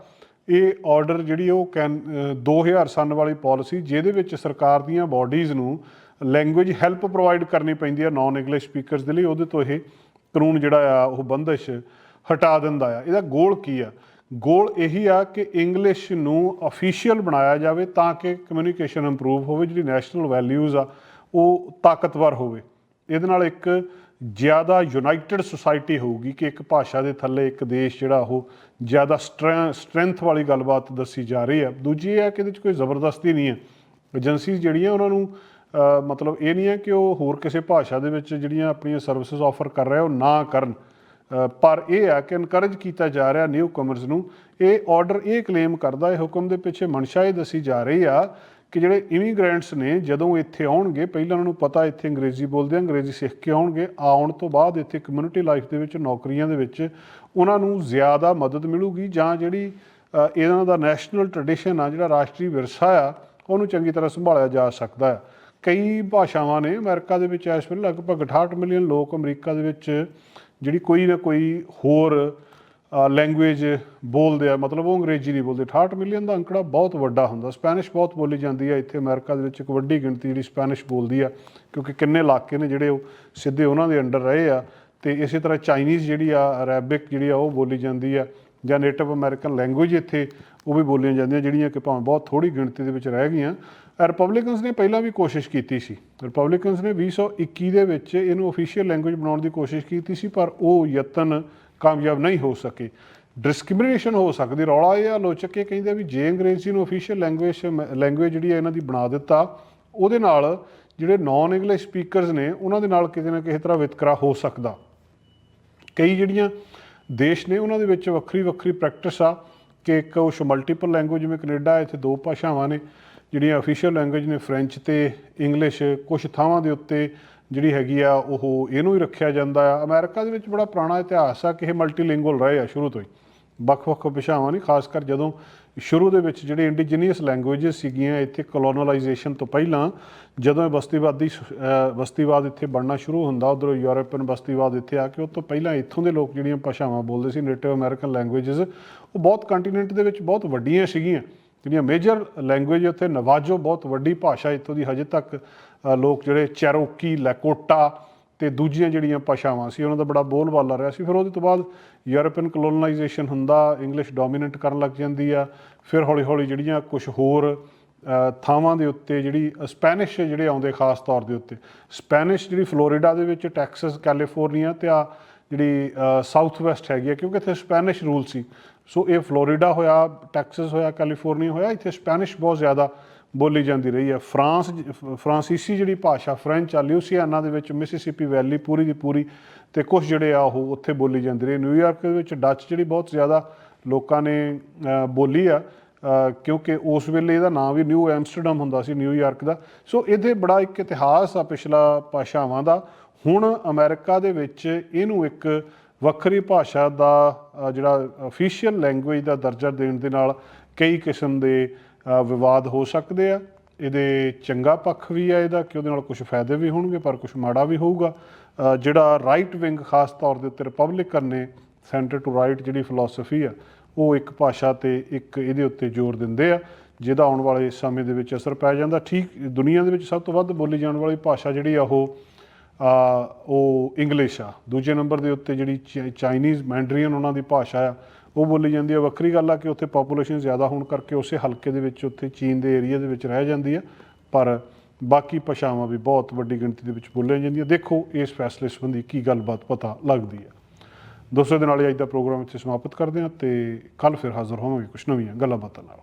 ਇਹ ਆਰਡਰ ਜਿਹੜੀ ਉਹ ਕੈਨ ਅ, 2000 ਸਨ ਵਾਲੀ ਪਾਲਿਸੀ ਜਿਹਦੇ ਵਿੱਚ ਸਰਕਾਰ ਦੀਆਂ ਬਾਡੀਜ਼ ਨੂੰ ਲੈਂਗੁਏਜ ਹੈਲਪ ਪ੍ਰੋਵਾਈਡ ਕਰਨੀ ਪੈਂਦੀ ਹੈ ਨਾਨ ਇੰਗਲਿਸ਼ ਸਪੀਕਰਸ ਦੇ ਲਈ ਉਹਦੇ ਤੋਂ ਇਹ ਕਾਨੂੰਨ ਜਿਹੜਾ ਆ ਉਹ ਬੰਦਸ਼ ਹਟਾ ਦਿੰਦਾ ਆ। ਇਹਦਾ ਗੋਲ ਕੀ ਆ? ਗੋਲ ਇਹੀ ਆ ਕਿ ਇੰਗਲਿਸ਼ ਨੂੰ ਅਫੀਸ਼ੀਅਲ ਬਣਾਇਆ ਜਾਵੇ ਤਾਂ ਕਿ ਕਮਿਊਨੀਕੇਸ਼ਨ ਇੰਪਰੂਵ ਹੋਵੇ ਜਿਹੜੀ ਨੈਸ਼ਨਲ ਵੈਲਿਊਜ਼ ਆ ਉਹ ਤਾਕਤਵਰ ਹੋਵੇ। ਇਹਦੇ ਨਾਲ ਇੱਕ ਜ਼ਿਆਦਾ ਯੂਨਾਈਟਿਡ ਸੁਸਾਇਟੀ ਹੋਊਗੀ ਕਿ ਇੱਕ ਭਾਸ਼ਾ ਦੇ ਥੱਲੇ ਇੱਕ ਦੇਸ਼ ਜਿਹੜਾ ਉਹ ਜ਼ਿਆਦਾ ਸਟਰੈਂਥ ਵਾਲੀ ਗੱਲਬਾਤ ਦੱਸੀ ਜਾ ਰਹੀ ਹੈ ਦੂਜੀ ਇਹ ਹੈ ਕਿ ਇਹਦੇ ਵਿੱਚ ਕੋਈ ਜ਼ਬਰਦਸਤੀ ਨਹੀਂ ਹੈ ਏਜੰਸੀਜ਼ ਜਿਹੜੀਆਂ ਉਹਨਾਂ ਨੂੰ ਮਤਲਬ ਇਹ ਨਹੀਂ ਹੈ ਕਿ ਉਹ ਹੋਰ ਕਿਸੇ ਭਾਸ਼ਾ ਦੇ ਵਿੱਚ ਜਿਹੜੀਆਂ ਆਪਣੀਆਂ ਸਰਵਿਸਿਜ਼ ਆਫਰ ਕਰ ਰਹੇ ਆ, ਉਹ ਨਾ ਕਰਨ। ਪਰ ਇਹ ਆ ਕਿ ਇਨਕਰੇਜ ਕੀਤਾ ਜਾ ਰਿਹਾ ਨਿਊ ਕਮਰਸ ਨੂੰ। ਇਹ ਆਰਡਰ ਇਹ ਕਲੇਮ ਕਰਦਾ, ਇਹ ਹੁਕਮ ਦੇ ਪਿੱਛੇ ਮਨਸ਼ਾ ਇਹ ਦੱਸੀ ਜਾ ਰਹੀ ਆ ਕਿ ਜਿਹੜੇ ਇਮੀਗ੍ਰੈਂਟਸ ਨੇ, ਜਦੋਂ ਇੱਥੇ ਆਉਣਗੇ, ਪਹਿਲਾਂ ਉਹਨਾਂ ਨੂੰ ਪਤਾ ਇੱਥੇ ਅੰਗਰੇਜ਼ੀ ਬੋਲਦੇ ਆ, ਅੰਗਰੇਜ਼ੀ ਸਿੱਖ ਕੇ ਆਉਣਗੇ। ਆਉਣ ਤੋਂ ਬਾਅਦ ਇੱਥੇ ਕਮਿਊਨਿਟੀ ਲਾਈਫ ਦੇ ਵਿੱਚ, ਨੌਕਰੀਆਂ ਦੇ ਵਿੱਚ ਉਹਨਾਂ ਨੂੰ ਜ਼ਿਆਦਾ ਮਦਦ ਮਿਲੂਗੀ ਜਾਂ ਜਿਹੜੀ ਇਹਨਾਂ ਦਾ ਨੈਸ਼ਨਲ ਟ੍ਰੈਡੀਸ਼ਨ ਆ, ਜਿਹੜਾ ਰਾਸ਼ਟਰੀ ਵਿਰਸਾ ਆ, ਉਹਨੂੰ ਚੰਗੀ ਤਰ੍ਹਾਂ ਸੰਭਾਲਿਆ ਜਾ ਸਕਦਾ ਹੈ। ਕਈ ਭਾਸ਼ਾਵਾਂ ਨੇ ਅਮਰੀਕਾ ਦੇ ਵਿੱਚ ਇਸ ਵੇਲੇ ਲਗਭਗ 68 ਮਿਲੀਅਨ ਲੋਕ ਅਮਰੀਕਾ ਦੇ ਵਿੱਚ ਜਿਹੜੀ ਕੋਈ ਨਾ ਕੋਈ ਹੋਰ ਲੈਂਗੁਏਜ ਬੋਲਦੇ ਆ, ਮਤਲਬ ਉਹ ਅੰਗਰੇਜ਼ੀ ਨਹੀਂ ਬੋਲਦੇ। 68 ਮਿਲੀਅਨ ਦਾ ਅੰਕੜਾ ਬਹੁਤ ਵੱਡਾ ਹੁੰਦਾ। ਸਪੈਨਿਸ਼ ਬਹੁਤ ਬੋਲੀ ਜਾਂਦੀ ਹੈ ਇੱਥੇ ਅਮਰੀਕਾ ਦੇ ਵਿੱਚ ਇੱਕ ਵੱਡੀ ਗਿਣਤੀ ਜਿਹੜੀ ਸਪੈਨਿਸ਼ ਬੋਲਦੀ ਆ, ਕਿਉਂਕਿ ਕਿੰਨੇ ਇਲਾਕੇ ਨੇ ਜਿਹੜੇ ਉਹ ਸਿੱਧੇ ਉਹਨਾਂ ਦੇ ਅੰਡਰ ਰਹੇ ਆ। ਤੇ ਇਸੇ ਤਰ੍ਹਾਂ ਚਾਈਨੀਜ਼ ਜਿਹੜੀ ਆ, ਅਰੈਬਿਕ ਜਿਹੜੀ ਆ, ਉਹ ਬੋਲੀ ਜਾਂਦੀ ਆ। ਜਾਂ ਨੇਟਿਵ ਅਮਰੀਕਨ ਲੈਂਗੁਏਜ ਇੱਥੇ ਉਹ ਵੀ ਬੋਲੀਆਂ ਜਾਂਦੀਆਂ, ਜਿਹੜੀਆਂ ਕਿ ਭਾਵੇਂ ਬਹੁਤ ਥੋੜੀ ਗਿਣਤੀ ਦੇ ਵਿੱਚ ਰਹਿ ਗਈਆਂ। ਰਿਪਬਲਿਕਨਸ ਨੇ ਪਹਿਲਾਂ ਵੀ ਕੋਸ਼ਿਸ਼ ਕੀਤੀ ਸੀ। ਰਿਪਬਲਿਕਨਸ ਨੇ 2021 ਦੇ ਵਿੱਚ ਇਹਨੂੰ ਅਫੀਸ਼ੀਅਲ ਲੈਂਗੁਏਜ ਬਣਾਉਣ ਦੀ ਕੋਸ਼ਿਸ਼ ਕੀਤੀ ਸੀ, ਪਰ ਉਹ ਯਤਨ ਕਾਮਯਾਬ ਨਹੀਂ ਹੋ ਸਕੇ। ਡਿਸਕ੍ਰਿਮੀਨੇਸ਼ਨ ਹੋ ਸਕਦੀ, ਰੌਲਾ ਇਹ ਆਲੋਚਕ ਇਹ ਕਹਿੰਦੇ ਵੀ ਜੇ ਅੰਗਰੇਜ਼ੀ ਨੂੰ ਅਫੀਸ਼ੀਅਲ ਲੈਂਗੁਏਜ ਲੈਂਗੁਏਜ ਜਿਹੜੀ ਹੈ ਇਹਨਾਂ ਦੀ ਬਣਾ ਦਿੱਤਾ, ਉਹਦੇ ਨਾਲ ਜਿਹੜੇ ਨਾਨ ਇੰਗਲਿਸ਼ ਸਪੀਕਰਸ ਨੇ, ਉਹਨਾਂ ਦੇ ਨਾਲ ਕਿਸੇ ਨਾ ਕਿਸੇ ਤਰ੍ਹਾਂ ਵਿਤਕਰਾ ਹੋ ਸਕਦਾ। ਕਈ ਜਿਹੜੀਆਂ ਦੇਸ਼ ਨੇ ਉਹਨਾਂ ਦੇ ਵਿੱਚ ਵੱਖਰੀ ਵੱਖਰੀ ਪ੍ਰੈਕਟਿਸ ਆ ਕਿ ਕੁਛ ਮਲਟੀਪਲ ਲੈਂਗੁਏਜ ਜਿਵੇਂ ਕੈਨੇਡਾ, ਇੱਥੇ ਦੋ ਭਾਸ਼ਾਵਾਂ ਨੇ। ਜਿਹੜੀਆਂ ਅਫੀਸ਼ੀਅਲ ਲੈਂਗੁਏਜ ਨੇ ਫ੍ਰੈਂਚ ਤੇ ਇੰਗਲਿਸ਼ ਕੁਝ ਥਾਵਾਂ ਦੇ ਉੱਤੇ ਜਿਹੜੀ ਹੈਗੀ ਆ, ਉਹ ਇਹਨੂੰ ਹੀ ਰੱਖਿਆ ਜਾਂਦਾ ਆ। ਅਮਰੀਕਾ ਦੇ ਵਿੱਚ ਬੜਾ ਪੁਰਾਣਾ ਇਤਿਹਾਸ ਆ ਕਿ ਇਹ ਮਲਟੀਲਿੰਗੁਅਲ ਰਹੇ ਆ ਸ਼ੁਰੂ ਤੋਂ ਹੀ। ਵੱਖ-ਵੱਖ ਭਾਸ਼ਾਵਾਂ ਨਹੀਂ ਖਾਸ ਕਰ ਜਦੋਂ ਸ਼ੁਰੂ ਦੇ ਵਿੱਚ ਜਿਹੜੇ ਇੰਡੀਜੀਨੀਅਸ ਲੈਂਗੁਏਜਸ ਸੀਗੀਆਂ, ਇੱਥੇ ਕਲੋਨਲਾਈਜੇਸ਼ਨ ਤੋਂ ਪਹਿਲਾਂ, ਜਦੋਂ ਇਹ ਬਸਤੀਵਾਦੀ ਬਸਤੀਵਾਦ ਇੱਥੇ ਬਣਨਾ ਸ਼ੁਰੂ ਹੁੰਦਾ, ਉਧਰੋਂ ਯੂਰਪੀਅਨ ਬਸਤੀਵਾਦ ਇੱਥੇ ਆ ਕੇ, ਉਹ ਤੋਂ ਪਹਿਲਾਂ ਇੱਥੋਂ ਦੇ ਲੋਕ ਜਿਹੜੀਆਂ ਭਾਸ਼ਾਵਾਂ ਬੋਲਦੇ ਸੀ ਨੇਟਿਵ ਅਮਰੀਕਨ ਲੈਂਗੁਏਜਸ ਉਹ ਬਹੁਤ ਕੰਟੀਨੈਂਟ ਦੇ ਵਿੱਚ ਬਹੁਤ ਵੱਡੀਆਂ ਸੀਗੀਆਂ। ਜਿਹੜੀਆਂ ਮੇਜਰ ਲੈਂਗੁਏਜ ਉੱਥੇ। ਨਵਾਜੋ ਬਹੁਤ ਵੱਡੀ ਭਾਸ਼ਾ ਇੱਥੋਂ ਦੀ, ਹਜੇ ਤੱਕ ਲੋਕ ਜਿਹੜੇ ਚੈਰੋਕੀ ਲੈਕੋਟਾ ਤੇ ਦੂਜੀਆਂ ਜਿਹੜੀਆਂ ਭਾਸ਼ਾਵਾਂ ਸੀ, ਉਹਨਾਂ ਦਾ ਬੜਾ ਬੋਲਬਾਲਾ ਰਿਹਾ ਸੀ। ਫਿਰ ਉਹਦੇ ਤੋਂ ਬਾਅਦ ਯੂਰਪੀਅਨ ਕਲੋਨਲਾਈਜੇਸ਼ਨ ਹੁੰਦਾ ਇੰਗਲਿਸ਼ ਡੋਮੀਨੈਂਟ ਕਰਨ ਲੱਗ ਜਾਂਦੀ ਆ। ਫਿਰ ਹੌਲੀ ਹੌਲੀ ਜਿਹੜੀਆਂ ਕੁਝ ਹੋਰ ਥਾਵਾਂ ਦੇ ਉੱਤੇ ਜਿਹੜੀ ਸਪੈਨਿਸ਼ ਜਿਹੜੇ ਆਉਂਦੇ ਖਾਸ ਤੌਰ ਦੇ ਉੱਤੇ। ਸਪੈਨਿਸ਼ ਜਿਹੜੀ ਫਲੋਰੀਡਾ ਦੇ ਵਿੱਚ ਟੈਕਸਸ ਕੈਲੀਫੋਰਨੀਆ ਤੇ ਆ ਜਿਹੜੀ ਸਾਊਥ ਵੈਸਟ ਹੈਗੀ ਆ, ਕਿਉਂਕਿ ਇੱਥੇ ਸਪੈਨਿਸ਼ ਰੂਲ ਸੀ। ਸੋ ਇਹ ਫਲੋਰੀਡਾ ਹੋਇਆ ਟੈਕਸਸ ਹੋਇਆ ਕੈਲੀਫੋਰਨੀਆ ਹੋਇਆ, ਇੱਥੇ ਸਪੈਨਿਸ਼ ਬਹੁਤ ਜ਼ਿਆਦਾ ਬੋਲੀ ਜਾਂਦੀ ਰਹੀ ਹੈ। ਫਰਾਂਸ, ਫਰਾਂਸੀਸੀ ਜਿਹੜੀ ਭਾਸ਼ਾ ਫ੍ਰੈਂਚ ਆ ਲਿਊਸੀਆਨਾ ਦੇ ਵਿੱਚ ਮਿਸਿਸਿਪੀ ਵੈਲੀ ਪੂਰੀ ਦੀ ਪੂਰੀ ਤੇ ਕੁਝ ਜਿਹੜੇ ਆ ਉਹ ਉੱਥੇ ਬੋਲੀ ਜਾਂਦੀ ਰਹੀ। ਨਿਊਯਾਰਕ ਦੇ ਵਿੱਚ ਡੱਚ ਜਿਹੜੀ ਬਹੁਤ ਜ਼ਿਆਦਾ ਲੋਕਾਂ ਨੇ ਬੋਲੀ ਆ ਕਿਉਂਕਿ ਉਸ ਵੇਲੇ ਇਹਦਾ ਨਾਮ ਵੀ ਨਿਊ ਐਮਸਟਰਡਮ ਹੁੰਦਾ ਸੀ ਨਿਊਯਾਰਕ ਦਾ। ਸੋ ਇਹਦੇ ਬੜਾ ਇੱਕ ਇਤਿਹਾਸ ਆ ਪਿਛਲਾ ਭਾਸ਼ਾਵਾਂ ਦਾ। ਹੁਣ ਅਮਰੀਕਾ ਦੇ ਵਿੱਚ ਇਹਨੂੰ ਇੱਕ ਵੱਖਰੀ ਭਾਸ਼ਾ ਦਾ ਜਿਹੜਾ ਅਫੀਸ਼ੀਅਲ ਲੈਂਗੁਏਜ ਦਾ ਦਰਜਾ ਦੇਣ ਦੇ ਨਾਲ ਕਈ ਕਿਸਮ ਦੇ ਵਿਵਾਦ ਹੋ ਸਕਦੇ ਆ। ਇਹਦੇ ਚੰਗਾ ਪੱਖ ਵੀ ਆ ਇਹਦਾ ਕਿ ਉਹਦੇ ਨਾਲ ਕੁਝ ਫਾਇਦੇ ਵੀ ਹੋਣਗੇ, ਪਰ ਕੁਝ ਮਾੜਾ ਵੀ ਹੋਊਗਾ। ਜਿਹੜਾ ਰਾਈਟ ਵਿੰਗ ਖਾਸ ਤੌਰ ਦੇ ਉੱਤੇ ਰਿਪਬਲਿਕਨ ਨੇ ਸੈਂਟਰ ਟੂ ਰਾਈਟ ਜਿਹੜੀ ਫਿਲਾਸਫੀ ਆ, ਉਹ ਇੱਕ ਭਾਸ਼ਾ ਤੇ ਇੱਕ ਇਹਦੇ ਉੱਤੇ ਜ਼ੋਰ ਦਿੰਦੇ ਆ, ਜਿਹਦਾ ਆਉਣ ਵਾਲੇ ਸਮੇਂ ਦੇ ਵਿੱਚ ਅਸਰ ਪੈ ਜਾਂਦਾ। ਠੀਕ, ਦੁਨੀਆ ਦੇ ਵਿੱਚ ਸਭ ਤੋਂ ਵੱਧ ਬੋਲੀ ਜਾਣ ਵਾਲੀ ਭਾਸ਼ਾ ਜਿਹੜੀ ਆ ਉਹ ਉਹ ਇੰਗਲਿਸ਼ ਆ। ਦੂਜੇ ਨੰਬਰ ਦੇ ਉੱਤੇ ਜਿਹੜੀ ਚ- ਚਾਈਨੀਜ਼ ਮੈਂਡਰੀਅਨ ਉਹਨਾਂ ਦੀ ਭਾਸ਼ਾ ਆ, ਉਹ ਬੋਲੀ ਜਾਂਦੀ ਆ। ਵੱਖਰੀ ਗੱਲ ਆ ਕਿ ਉੱਥੇ ਪੋਪੂਲੇਸ਼ਨ ਜ਼ਿਆਦਾ ਹੋਣ ਕਰਕੇ ਉਸੇ ਹਲਕੇ ਦੇ ਵਿੱਚ ਉੱਥੇ ਚੀਨ ਦੇ ਏਰੀਆ ਦੇ ਵਿੱਚ ਰਹਿ ਜਾਂਦੀ ਆ, ਪਰ ਬਾਕੀ ਭਾਸ਼ਾਵਾਂ ਵੀ ਬਹੁਤ ਵੱਡੀ ਗਿਣਤੀ ਦੇ ਵਿੱਚ ਬੋਲੀਆਂ ਜਾਂਦੀਆਂ। ਦੇਖੋ ਇਸ ਫੈਸਲੇ ਸੰਬੰਧੀ ਕੀ ਗੱਲਬਾਤ ਪਤਾ ਲੱਗਦੀ ਆ। ਦੋਸਤੋ ਦੇ ਨਾਲ ਹੀ ਅੱਜ ਦਾ ਪ੍ਰੋਗਰਾਮ ਇੱਥੇ ਸਮਾਪਤ ਕਰਦੇ ਹਾਂ ਤੇ ਕੱਲ ਫਿਰ ਹਾਜ਼ਰ ਹੋਵਾਂਗੇ ਕੁਝ ਨਵੀਆਂ ਗੱਲਾਂ ਬਾਤਾਂ ਨਾਲ।